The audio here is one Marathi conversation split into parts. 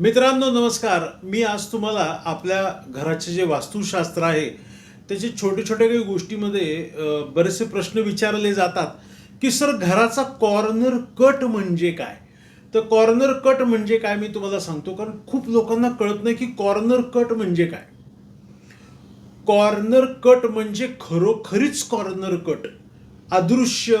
मित्रांनो नमस्कार. मी आज तुम्हाला आपल्या घराचे जे वास्तुशास्त्र आहे त्याचे छोटे छोटे काही गोष्टीमध्ये बरेचसे प्रश्न विचारले जातात की सर घराचा कॉर्नर कट म्हणजे काय? तर कॉर्नर कट म्हणजे काय मी तुम्हाला सांगतो कारण खूप लोकांना कळत नाही की कॉर्नर कट म्हणजे काय. कॉर्नर कट म्हणजे खरोखरीच कॉर्नर कट. अदृश्य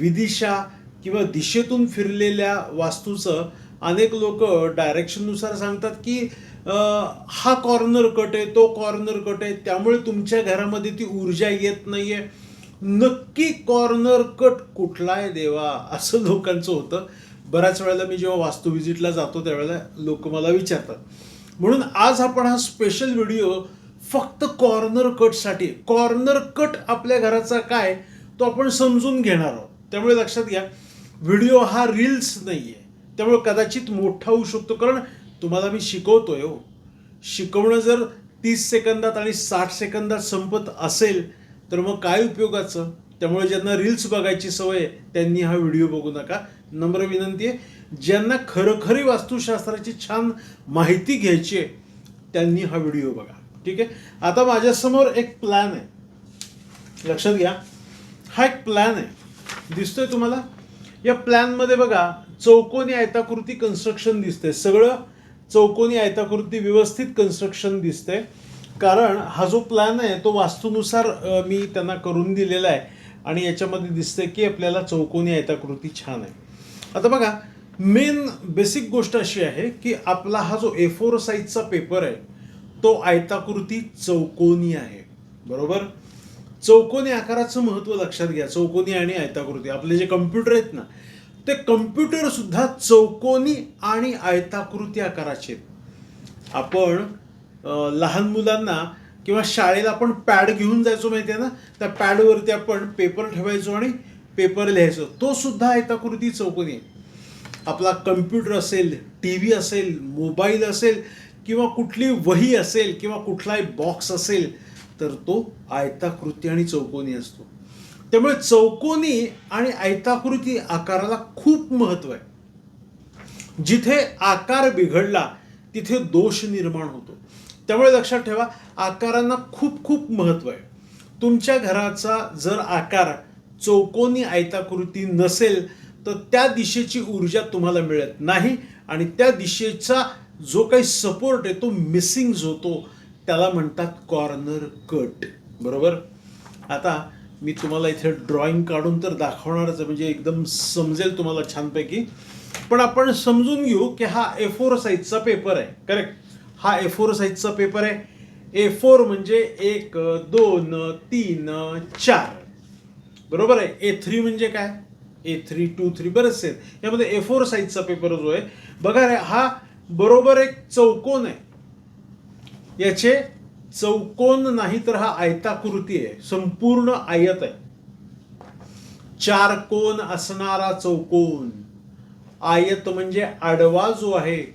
विदिशा किंवा दिशेतून फिरलेल्या वास्तूचं अनेक लोक डायरेक्शननुसार सांगतात की हा कॉर्नर कट आहे तो कॉर्नर कट आहे त्यामुळे तुमच्या घरामध्ये ती ऊर्जा येत नाही आहे नक्की कॉर्नर कट कुठला आहे देवा? असं लोकांचं होतं. बऱ्याच वेळेला मी जेव्हा वास्तू व्हिजिटला जातो त्यावेळेला लोक मला विचारतात. म्हणून आज आपण हा स्पेशल व्हिडिओ फक्त कॉर्नर कटसाठी कॉर्नर कट आपल्या घराचा काय तो आपण समजून घेणार आहोत. त्यामुळे लक्षात घ्या व्हिडिओ हा रील्स नाही आहे त्यामुळे कदाचित मोठा होऊ शकतो. कारण तुम्हाला मी शिकवतोय हो. शिकवणं जर तीस सेकंदात आणि साठ सेकंदात संपत असेल तर मग काय उपयोगाचं? त्यामुळे ज्यांना रील्स बघायची सवय आहे, त्यांनी हा व्हिडिओ बघू नका. नम्र विनंती आहे ज्यांना खरोखरी वास्तुशास्त्राची छान माहिती घ्यायची आहे त्यांनी हा व्हिडिओ बघा. ठीक आहे? आता माझ्यासमोर एक प्लॅन आहे. लक्षात घ्या. हा एक प्लॅन आहे. दिसतोय तुम्हाला? या प्लॅनमध्ये बघा चौकोनी आयताकृती कन्स्ट्रक्शन दिसते सगळं चौकोनी आयताकृती व्यवस्थित कन्स्ट्रक्शन दिसते कारण हा जो प्लॅन आहे तो वास्तूनुसार मी त्यांना करून दिलेला आहे. आणि याच्यामध्ये दिसतंय की आपल्याला चौकोनी आयताकृती छान आहे. आता बघा मेन बेसिक गोष्ट अशी आहे की आपला हा जो ए फोर साईजचा पेपर आहे तो आयताकृती चौकोनी आहे. बरोबर? चौकोनी आकाराचं महत्त्व लक्षात घ्या. चौकोनी आणि आयताकृती. आपले जे कम्प्युटर आहेत ना ते कम्प्युटर सुद्धा चौकोनी आणि आयताकृती आकाराचे आहेत. आपण लहान मुलांना किंवा शाळेला आपण पॅड घेऊन जायचो माहिती आहे ना? त्या पॅडवरती आपण पेपर ठेवायचो आणि पेपर लिहायचो. तो सुद्धा आयताकृती चौकोनी आहे. आपला कम्प्युटर असेल टी व्ही असेल मोबाईल असेल किंवा कुठली वही असेल किंवा कुठलाही बॉक्स असेल तर तो आयताकृती आणि चौकोनी असतो. त्यामुळे चौकोनी आणि आयताकृती आकाराला खूप महत्त्व आहे. जिथे आकार बिघडला तिथे दोष निर्माण होतो. त्यामुळे लक्षात ठेवा आकारांना खूप खूप महत्त्व आहे. तुमच्या घराचा जर आकार चौकोनी आयताकृती नसेल तर त्या दिशेची ऊर्जा तुम्हाला मिळत नाही आणि त्या दिशेचा जो काही सपोर्ट आहे तो मिसिंग होतो. त्याला म्हणतात कॉर्नर कट बरोबर? आता मी तुम्हाला इथे ड्रॉइंग काढून तर दाखवणारच म्हणजे एकदम समजेल तुम्हाला छानपैकी. पण आपण समजून घेऊ की हा ए फोर साईजचा पेपर आहे करेक्ट हा ए फोर साईजचा पेपर आहे. ए फोर म्हणजे एक दोन तीन चार. बरोबर आहे? ए थ्री म्हणजे काय? ए थ्री टू थ्री बरेचसे आहेत. यामध्ये ए फोर साईजचा पेपर जो आहे बघा रे हा बरोबर एक चौकोन आहे. याचे चौकोन नाही तर हा आयताकृती आहे. संपूर्ण आयत आहे. चार कोन असणारा चौकोन. आयत म्हणजे आडवा जो आहे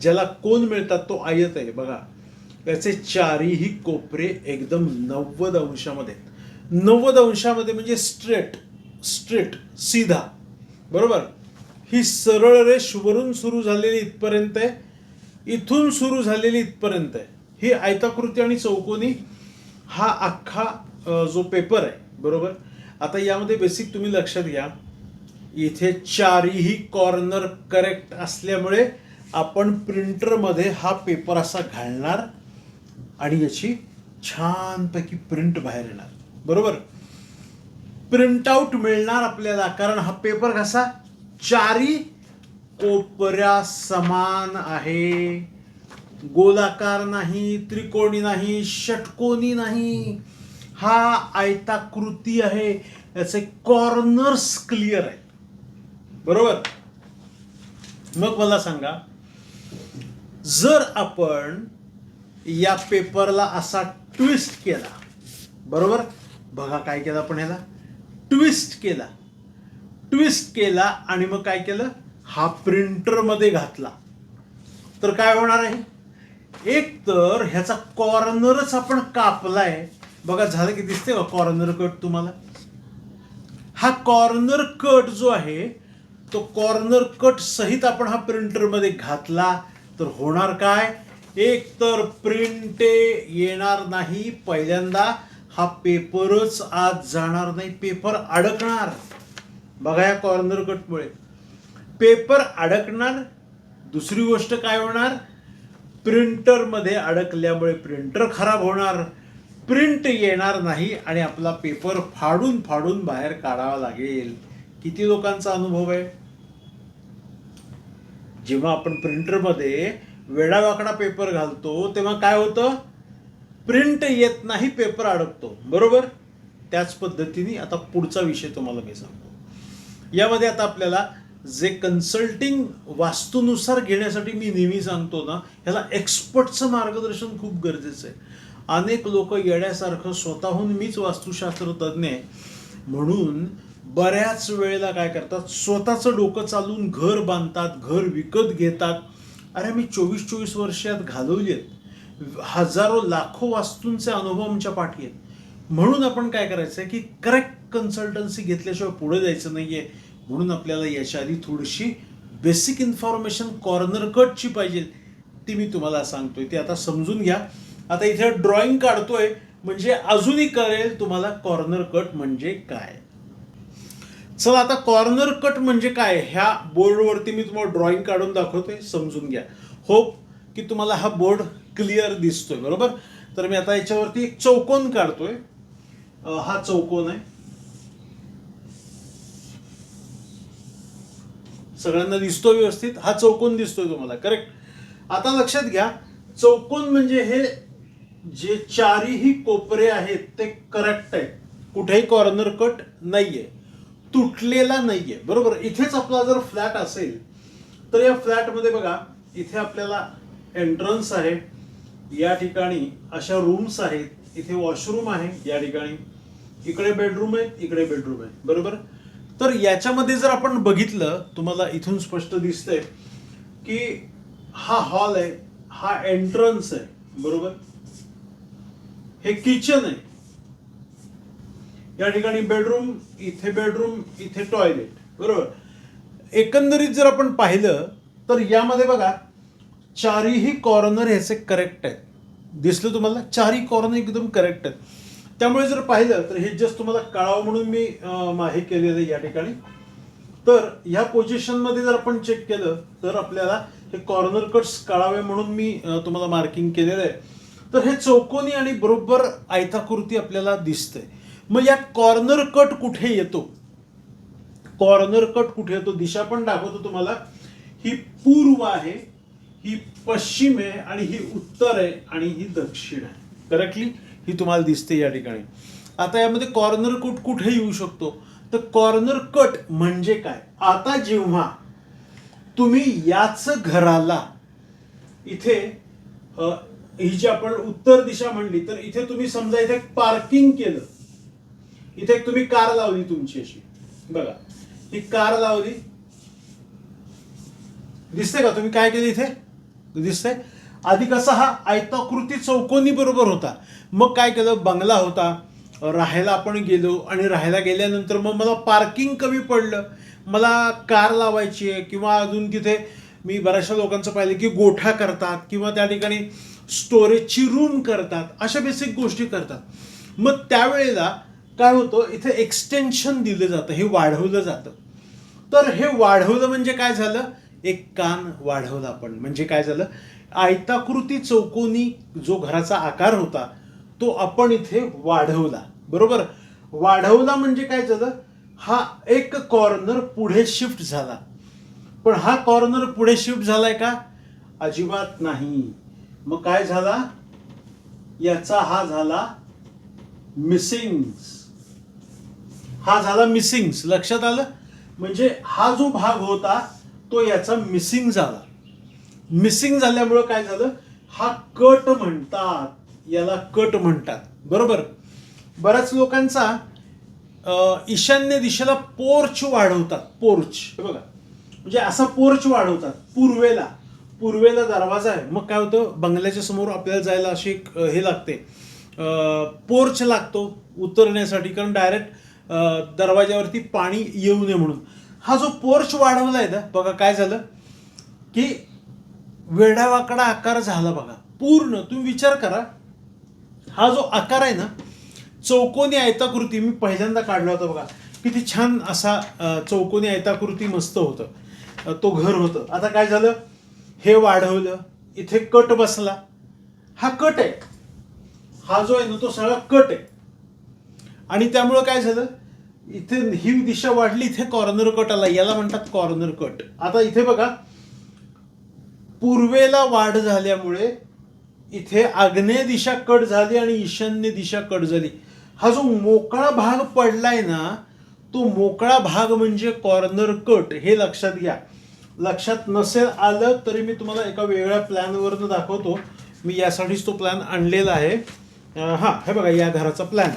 ज्याला कोण मिळतात तो आयत आहे. बघा त्याचे चारीही कोपरे एकदम नव्वद अंशामध्ये आहेत. नव्वद अंशामध्ये म्हणजे स्ट्रेट स्ट्रेट सीधा. बरोबर? ही सरळ रेष वरून सुरू झालेली इथपर्यंत आहे. इथून सुरू झालेली इथपर्यंत आहे. ही आयताकृती आणि चौकोनी हा अख्खा जो पेपर आहे बरोबर? आता यामध्ये बेसिक तुम्ही लक्षात घ्या. इथे चारही कॉर्नर करेक्ट असल्यामुळे आपण प्रिंटरमध्ये हा पेपर असा घालणार आणि याची छानपैकी प्रिंट बाहेर येणार. बरोबर? प्रिंटआउट मिळणार आपल्याला कारण हा पेपर कसा? चारी कोपऱ्या समान आहे. गोलाकार नाही त्रिकोणी नाही षटकोनी नाही. हा आयताकृती आहे. याचे कॉर्नर्स क्लिअर आहेत. बरोबर? मग मला सांगा जर आपण या पेपरला असा ट्विस्ट केला बरोबर? बघा काय केलं आपण ह्याला. ट्विस्ट केला. ट्विस्ट केला आणि मग काय केलं? हा प्रिंटरमध्ये घातला. तर काय होणार आहे? एक तर ह्याचा कॉर्नरच आपण कापलाय. बघा झालं की दिसते का कॉर्नर कट तुम्हाला? हा कॉर्नर कट जो आहे तो कॉर्नर कट सहित आपण हा प्रिंटरमध्ये घातला. तर होणार काय? एक तर प्रिंट येणार नाही पहिल्यांदा. हा पेपरच आज जाणार नाही. पेपर अडकणार. बघा या कॉर्नर कटमुळे. पेपर अडकणार दुसरी गोष्ट काय होणार? प्रिंटरमध्ये अडकल्यामुळे प्रिंटर खराब होणार. प्रिंट येणार नाही आणि आपला पेपर फाडून फाडून बाहेर काढावा लागेल. किती लोकांचा अनुभव आहे? जेव्हा आपण प्रिंटरमध्ये वेडावाकडा पेपर घालतो तेव्हा काय होतं? प्रिंट येत नाही पेपर अडकतो. बरोबर? त्याच पद्धतीने आता पुढचा विषय तुम्हाला मी सांगतो. यामध्ये आता आपल्याला जे कन्सल्टिंग वास्तूनुसार घेण्यासाठी मी नेहमी सांगतो ना ह्याला एक्सपर्टचं मार्गदर्शन खूप गरजेचं आहे. अनेक लोक येण्यासारखं स्वतःहून मीच वास्तुशास्त्र तज्ज्ञ आहे. म्हणून बऱ्याच वेळेला काय करतात स्वतःचं डोकं चालून घर बांधतात घर विकत घेतात. अरे मी चोवीस चोवीस वर्षात घालवली आहेत. हजारो लाखो वास्तूंचे अनुभव आमच्या पाठी आहेत. म्हणून आपण काय करायचं आहे की करेक्ट कन्सल्टन्सी घेतल्याशिवाय पुढे जायचं नाही आहे म्हणून आपल्याला याच्या आधी थोडीशी बेसिक इन्फॉर्मेशन कॉर्नर कटची पाहिजे ती मी तुम्हाला सांगतोय. ती आता समजून घ्या. आता इथे ड्रॉइंग काढतोय म्हणजे अजूनही कळेल तुम्हाला कॉर्नर कट म्हणजे काय. चला आता कॉर्नर कट म्हणजे काय? ह्या बोर्डवरती मी तुम्हाला ड्रॉइंग काढून दाखवतोय समजून घ्या. होप की तुम्हाला हा बोर्ड क्लिअर दिसतोय बरोबर? तर मी आता याच्यावरती एक चौकोन काढतोय. हा चौकोन आहे. सगळ्यांना दिसतो व्यवस्थित. हा चौकोन दिसतोय तुम्हाला. करेक्ट आता लक्षात घ्या चौकोन म्हणजे हे जे चारीही कोपरे आहेत ते करेक्ट आहे कुठेही कॉर्नर कट नाहीये. तुटलेला नाहीये. बरोबर? इथेच आपला जर फ्लॅट असेल तर या फ्लॅटमध्ये बघा इथे आपल्याला एंट्रन्स आहे. या ठिकाणी अशा रूम्स आहेत. इथे वॉशरूम आहे या ठिकाणी. इकडे बेडरूम आहे इकडे बेडरूम आहे. बरोबर? तर याच्यामध्ये जर आपण बघितलं तुम्हाला इथून स्पष्ट दिसतंय की हा हॉल आहे हा एंट्रन्स आहे बरोबर? हे किचन आहे. या ठिकाणी बेडरूम इथे बेडरूम इथे टॉयलेट बरोबर? एकंदरीत जर आपण पाहिलं तर यामध्ये बघा चारीही कॉर्नर ह्याचे करेक्ट आहेत. दिसलं तुम्हाला? चारही कॉर्नर एकदम करेक्ट आहेत. त्यामुळे जर पाहिलं तर हे जस्ट तुम्हाला कळावं म्हणून मी हे केलेलं आहे या ठिकाणी. तर ह्या पोझिशनमध्ये जर आपण चेक केलं तर आपल्याला हे कॉर्नर कट्स कळावे म्हणून मी तुम्हाला मार्किंग केलेलं आहे. तर हे चौकोनी आणि बरोबर आयताकृती आपल्याला दिसतंय. मग या कॉर्नर कट कुठे येतो? कॉर्नर कट कुठे येतो? दिशा पण दाखवतो तुम्हाला. ही पूर्व आहे ही पश्चिम आहे आणि ही उत्तर आहे आणि ही दक्षिण आहे. करेक्टली ही तुम्हाला दिसते या ठिकाणी. आता यामध्ये कॉर्नर कट कुठे येऊ शकतो? तर कॉर्नर कट म्हणजे काय? आता जेव्हा तुम्ही याच घराला इथे ही जी आपण उत्तर दिशा म्हणली तर इथे तुम्ही समजा इथे पार्किंग केलं. इथे एक तुम्ही कार लावली तुमची अशी. बघा. ही कार लावली. दिसते का? तुम्ही काय केलं इथे? दिसतंय? आधी कसा हा आयताकृती चौकोनी बरोबर होता. मग काय केलं? बंगला होता. राहायला आपण गेलो आणि राहायला गेल्यानंतर मग मला पार्किंग कमी पडलं. मला कार लावायची आहे किंवा अजून तिथे मी बऱ्याचशा लोकांचं पाहिलं की गोठा करतात किंवा त्या ठिकाणी स्टोरेजची रूम करतात. अशा बेसिक गोष्टी करतात. मग त्यावेळेला काय होतं? इथे एक्सटेन्शन दिलं जातं. हे वाढवलं जातं. तर हे वाढवलं म्हणजे काय झालं? एक कान वाढवला आपण. म्हणजे काय झालं? आयताकृती चौकोनी जो घराचा आकार होता तो आपण इथे वाढवला. बरोबर? वाढवला म्हणजे काय झालं? हा एक कॉर्नर पुढे शिफ्ट झाला. पण हा कॉर्नर पुढे शिफ्ट झालाय का? अजिबात नाही. मग काय झाला? याचा हा झाला मिसिंग हा झाला मिसिंग लक्षात आलं? म्हणजे हा जो भाग होता तो याचा मिसिंग झाला. मिसिंग झाल्यामुळं काय झालं? हा कट म्हणतात. याला कट म्हणतात. बरोबर? बऱ्याच लोकांचा ईशान्य दिशेला पोर्च वाढवतात. पोर्च. हे बघा. म्हणजे असा पोर्च वाढवतात. पूर्वेला. पूर्वेला दरवाजा आहे. मग काय होतं? बंगल्याच्या समोर आपल्याला जायला अशी एक हे लागते. पोर्च लागतो उतरण्यासाठी. कारण डायरेक्ट दरवाज्यावरती पाणी येऊ नये म्हणून. हा जो पोर्च वाढवला आहे ना बघा काय झालं? की वेढावाकडा आकार झाला बघा. पूर्ण तुम्ही विचार करा. हा जो आकार आहे ना चौकोनी आयताकृती मी पहिल्यांदा काढला होता बघा. किती छान असा चौकोनी आयताकृती मस्त होतं. तो घर होतं. आता काय झालं? हे वाढवलं. इथे कट बसला. हा कट आहे. हा जो आहे ना तो सगळा कट आहे. आणि त्यामुळं काय झालं? इथे ही दिशा वाढली इथे कॉर्नर कट आला. याला म्हणतात कॉर्नर कट आता इथे बघा पूर्वेला वाढ झाल्यामुळे इथे आग्नेय दिशा कट झाली आणि ईशान्य दिशा कट झाली. हा जो मोकळा भाग पडलाय ना तो मोकळा भाग म्हणजे कॉर्नर कट. हे लक्षात घ्या. लक्षात नसेल आलं तरी मी तुम्हाला एका वेगळ्या प्लॅनवरनं दाखवतो. मी यासाठीच तो प्लॅन आणलेला आहे. हां हा हे बघा या घराचा प्लॅन.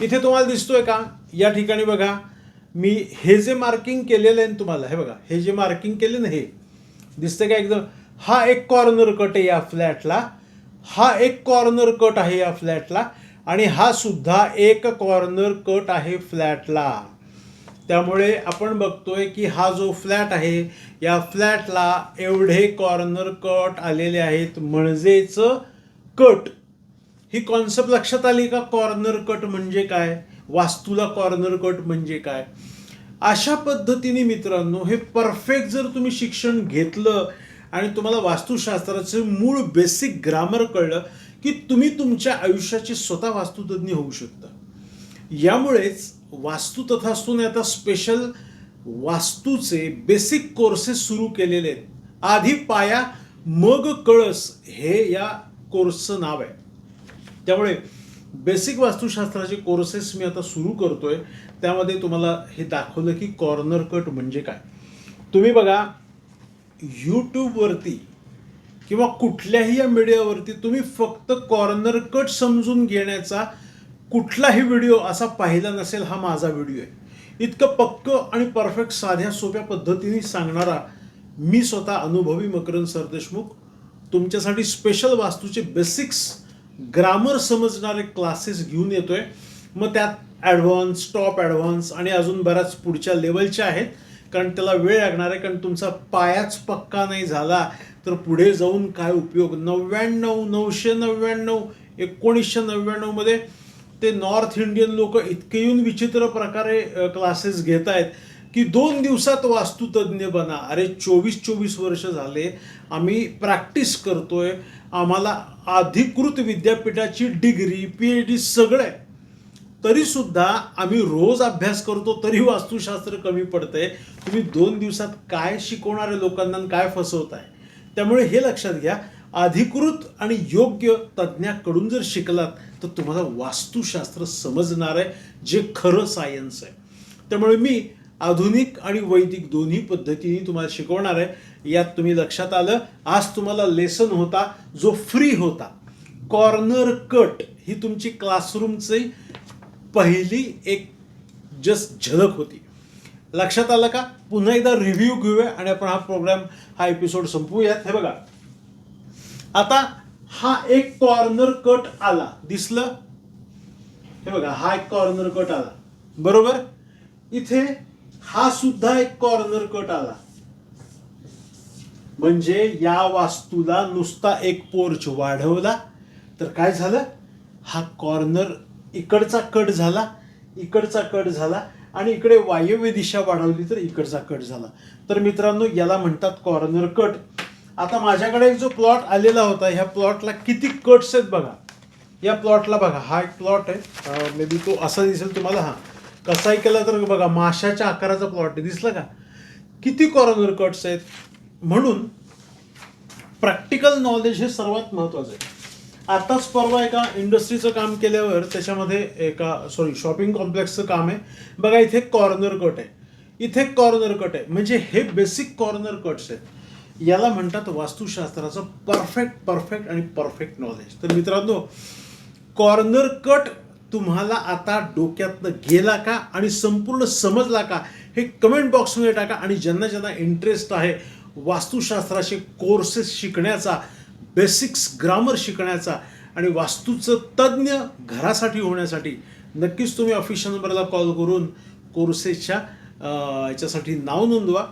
इथे तुम्हाला दिसतोय का? या ठिकाणी बघा. मी हे जे मार्किंग केलेलं आहे ना तुम्हाला हे बघा. हे जे मार्किंग केले ना हे दिसतंय का एकदम? हा एक कॉर्नर कट आहे या फ्लॅटला हा एक कॉर्नर कट आहे या फ्लॅटला आणि हा सुद्धा एक कॉर्नर कट आहे फ्लॅटला त्यामुळे आपण बघतोय की हा जो फ्लॅट आहे या फ्लॅटला एवढे कॉर्नर कट आलेले आहेत. म्हणजेच कट ही कॉन्सेप्ट लक्षात आली का? कॉर्नर कट म्हणजे काय? वास्तूला कॉर्नर कट म्हणजे काय? अशा पद्धतीने मित्रांनो हे परफेक्ट जर तुम्ही शिक्षण घेतलं आणि तुम्हाला वास्तुशास्त्राचं मूळ बेसिक ग्रामर कळलं की तुम्ही तुमच्या आयुष्याचे स्वतः वास्तुतज्ञ होऊ शकता. यामुळेच वास्तू तथास्तूने आता स्पेशल वास्तूचे बेसिक कोर्सेस सुरू केलेले आहेत. आधी पाया मग कळस हे या कोर्सचं नाव आहे. त्यामुळे बेसिक वास्तुशास्त्राचे कोर्सेस मी आता सुरू करतोय. त्यामध्ये तुम्हाला हे दाखवलं की कॉर्नर कट म्हणजे काय. तुम्ही बघा यूट्यूबवरती किंवा कुठल्याही या मीडियावरती तुम्ही फक्त कॉर्नर कट समजून घेण्याचा कुठलाही व्हिडिओ असा पाहिला नसेल हा माझा व्हिडिओ आहे. इतकं पक्क आणि परफेक्ट साध्या सोप्या पद्धतीने सांगणारा मी स्वतः अनुभवी मकरंद सरदेशमुख तुमच्यासाठी स्पेशल वास्तूचे बेसिक्स ग्रामर समजणारे क्लासेस घेऊन येतोय. मग त्यात ॲडव्हान्स टॉप ॲडव्हान्स आणि अजून बऱ्याच पुढच्या लेवलच्या आहेत. कारण त्याला वेळ लागणार आहे कारण तुमचा पायाच पक्का नाही झाला तर पुढे जाऊन काय उपयोग? नव्याण्णव नऊशे नव्याण्णव एकोणीसशे नव्याण्णवमध्ये ते नॉर्थ इंडियन लोक इतके येऊन विचित्र प्रकारे क्लासेस घेत आहेत की दोन दिवसात वास्तुतज्ञ बना. अरे चोवीस चोवीस वर्ष झाले आम्ही प्रॅक्टिस करतोय आम्हाला अधिकृत विद्यापीठाची डिग्री पी एच डी सगळं आहे. तरीसुद्धा आम्ही रोज अभ्यास करतो तरी वास्तुशास्त्र कमी पडतंय. तुम्ही दोन दिवसात काय शिकवणारे लोकांना काय काय फसवताय? त्यामुळे हे लक्षात घ्या. अधिकृत आणि योग्य तज्ज्ञाकडून जर शिकलात तर तुम्हाला वास्तुशास्त्र समजणार आहे जे खरं सायन्स आहे. त्यामुळे मी आधुनिक आणि वैदिक दोन्ही पद्धतीने तुम्हाला शिकवणार आहे. यात तुम्ही लक्षात आलं आज तुम्हाला लेसन होता जो फ्री होता. कॉर्नर कट ही तुमची क्लासरूमची पहिली एक जस्ट झलक होती. लक्षात आलं का? पुन्हा एकदा रिव्ह्यू घेऊया आणि आपण हा प्रोग्राम हा एपिसोड संपवूयात. हे बघा. आता हा एक कॉर्नर कट आला. दिसलं? हे बघा हा एक कॉर्नर कट आला. बरोबर? इथे हा सुद्धा एक कॉर्नर कट आला. म्हणजे या वास्तूला नुसता एक पोर्च वाढवला. तर काय झालं? हा कॉर्नर इकडचा कट झाला इकडचा कट झाला आणि इकडे वायव्य दिशा वाढवली तर इकडचा कट झाला. तर मित्रांनो याला म्हणतात कॉर्नर कट आता माझ्याकडे जो प्लॉट आलेला होता ह्या प्लॉटला किती कट्स आहेत बघा. या प्लॉटला बघा हा एक प्लॉट आहे. मे बी तो असा दिसेल तुम्हाला हा. कसाही केला तर बघा माशाच्या आकाराचा प्लॉट आहे. दिसलं का? किती कॉर्नर कट्स आहेत? म्हणून प्रॅक्टिकल नॉलेज हे सर्वात महत्त्वाचं आहे. आताच परवा एका इंडस्ट्रीचं काम केल्यावर त्याच्यामध्ये एका सॉरी शॉपिंग कॉम्प्लेक्सचं काम आहे. बघा इथे कॉर्नर कट आहे. इथे कॉर्नर कट आहे. म्हणजे हे बेसिक कॉर्नर कट्स आहेत. याला म्हणतात वास्तुशास्त्राचं परफेक्ट परफेक्ट आणि परफेक्ट नॉलेज तर मित्रांनो कॉर्नर कट तुम्हाला आता डोक्यातनं गेला का आणि संपूर्ण समजला का हे कमेंट बॉक्समध्ये टाका आणि ज्यांना ज्यांना इंटरेस्ट आहे वास्तुशास्त्राचे कोर्सेस शिकण्याचा बेसिक्स ग्रामर शिकण्याचा आणि वास्तूचं तज्ज्ञ घरासाठी होण्यासाठी नक्कीच तुम्ही ऑफिशियल नंबरला कॉल करून कोर्सेसच्या याच्यासाठी नाव नोंदवा.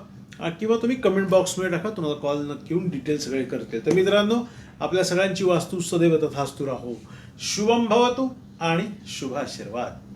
किंवा तुम्ही कमेंट बॉक्समध्ये टाका तुम्हाला कॉल नक्की येऊन डिटेल सगळे करते. तर मित्रांनो आपल्या सगळ्यांची वास्तू सदैव तथास्तू राहो. शुभम भवतो आणि शुभ आशीर्वाद